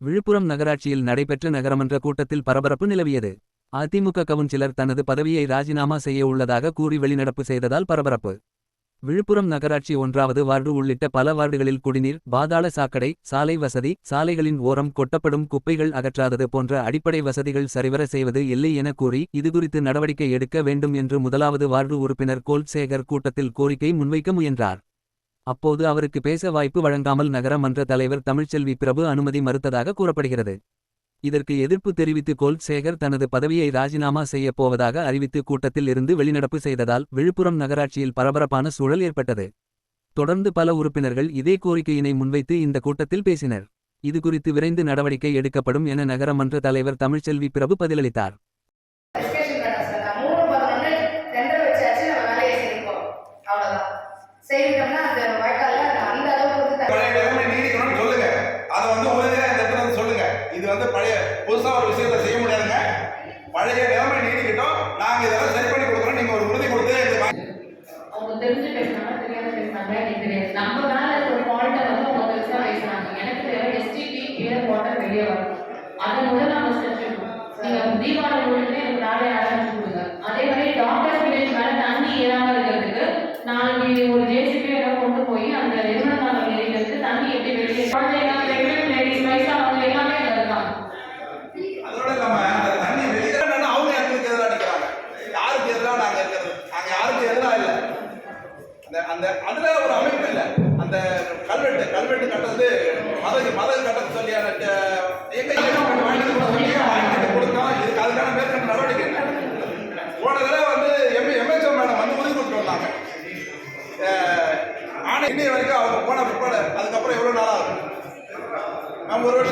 விழுப்புரம் நகராட்சியில் நடைபெற்ற நகரமன்ற கூட்டத்தில் பரபரப்பு நிலவியது. அதிமுக கவுன்சிலர் தனது பதவியை ராஜினாமா செய்ய உள்ளதாக கூறி வெளிநடப்பு செய்ததால் பரபரப்பு. விழுப்புரம் நகராட்சி ஒன்றாவது வார்டு உள்ளிட்ட பல வார்டுகளில் குடிநீர் பாதாள சாக்கடை சாலை வசதி சாலைகளின் ஓரம் கொட்டப்படும் குப்பைகள் அகற்றாதது போன்ற அடிப்படை வசதிகள் சரிவர செய்வது இல்லை என கூறி இதுகுறித்து நடவடிக்கை எடுக்க வேண்டும் என்று முதலாவது வார்டு உறுப்பினர் கோல்சேகர் கூட்டத்தில் கோரிக்கை முன்வைக்க முயன்றார். அப்போது அவருக்கு பேச வாய்ப்பு வழங்காமல் நகர மன்ற தலைவர் தமிழ்ச்செல்வி பிரபு அனுமதி மறுத்ததாக கூறப்படுகிறது. இதற்கு எதிர்ப்பு தெரிவித்து கோல்சேகர் தனது பதவியை ராஜினாமா செய்யப் போவதாக அறிவித்து கூட்டத்தில் இருந்து வெளிநடப்பு செய்ததால் விழுப்புரம் நகராட்சியில் பரபரப்பான சூழல் ஏற்பட்டது. தொடர்ந்து பல உறுப்பினர்கள் இதே கோரிக்கையினை முன்வைத்து இந்த கூட்டத்தில் பேசினர். இதுகுறித்து விரைந்து நடவடிக்கை எடுக்கப்படும் என நகரமன்ற தலைவர் தமிழ்ச்செல்வி பிரபு பதிலளித்தார். அவ்வளோதான் செய்துட்டோம்னா அந்த வாய்க்காலில் அந்த அளவுக்கு வந்து தண்ணி பழைய நிலைமை நீடிக்கணும்னு சொல்லுங்க. அதை வந்து உறுதியா இந்த இடத்துல வந்து சொல்லுங்க. இது வந்து பழைய புதுசா ஒரு விஷயத்தை செய்ய முடியாதுங்க. பழைய நிலைமை நீடிக்கட்டும். நாங்க இதெல்லாம் சரி பண்ணி கொடுக்குறோம். நீங்க ஒரு உறுதி கொடுத்து இந்த மா- அவங்க தெரிஞ்சு பேசினாங்க தெரியாத பேசினாங்க எனக்கு தெரியாது. நம்ம மேல ஒரு ஃபால்ட்டை வந்து அவங்க பெருசா பேசுறாங்க. எனக்கு தேவை எஸ்டிபி கிளியர் வாட்டர் வெளியே வரும். அதை முதல்ல நாளைக்கு ஒரு ஜேசிபி எல்லாம் கொண்டு போய் அந்த நிறுவனத்தான ஏரியில இருந்து தண்ணி எப்படி வெளியே குழந்தைங்க பிரெக்னென்ட் லேடிஸ் வயசானவங்க எல்லாமே அங்க இருக்காங்க. அதோட இல்லாம அந்த தண்ணி வெளியே அவங்க எங்களுக்கு எதிராக நிற்கிறாங்க யாருக்கு எதிராக நாங்க இருக்கிறது? நாங்க யாருக்கு எதிராக இல்லை. அந்த அந்த அதுல ஒரு அமைப்பு இல்லை. அந்த கல்வெட்டு கல்வெட்டு கட்டுறது மதகு மதகு கட்டத்தை சொல்லியான எங்க இன்னைய வரைக்கும் அவங்க போன பிற்பாடு அதுக்கப்புறம் எவ்வளவு நாள் ஆகும் நம்ம ஒரு வருஷம்